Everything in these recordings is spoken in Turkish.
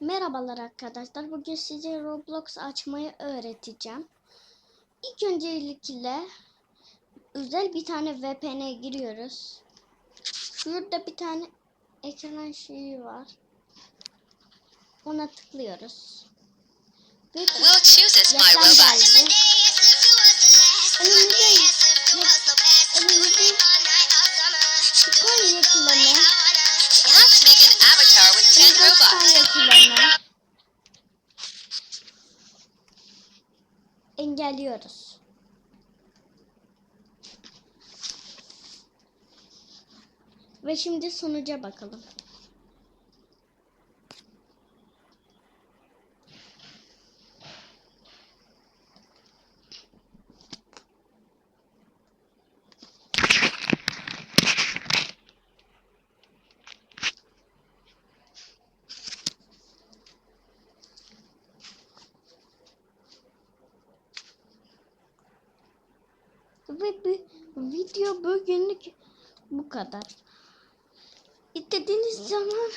Merhabalar arkadaşlar. Bugün size Roblox açmayı öğreteceğim. İlk öncelikle özel bir tane VPN'e giriyoruz. Şurada bir tane ekran şeyi var. Ona tıklıyoruz. Ve We'll choose this, my robot. Önümüzde önümüzde. Let's make an avatar with 10 Bitcoin robots. Engelliyoruz. Ve şimdi sonuca bakalım. Ve bu video bugünlük bu kadar. İstediğiniz zaman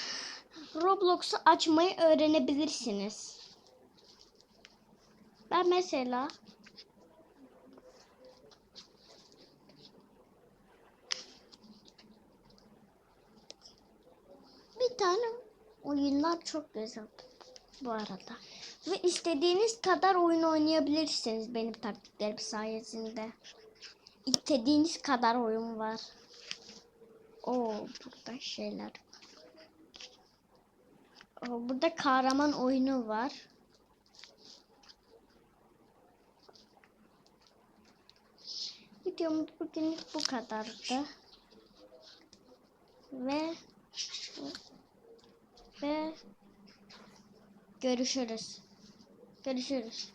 Roblox'u açmayı öğrenebilirsiniz. Ben mesela bir tane oyunlar çok güzel bu arada. Ve istediğiniz kadar oyun oynayabilirsiniz benim taktiklerim sayesinde. İstediğiniz kadar oyun var. Oo burada şeyler. Oo, burada kahraman oyunu var. Videomuz bugünlük bu kadardı. Ve ve görüşürüz. Görüşürüz.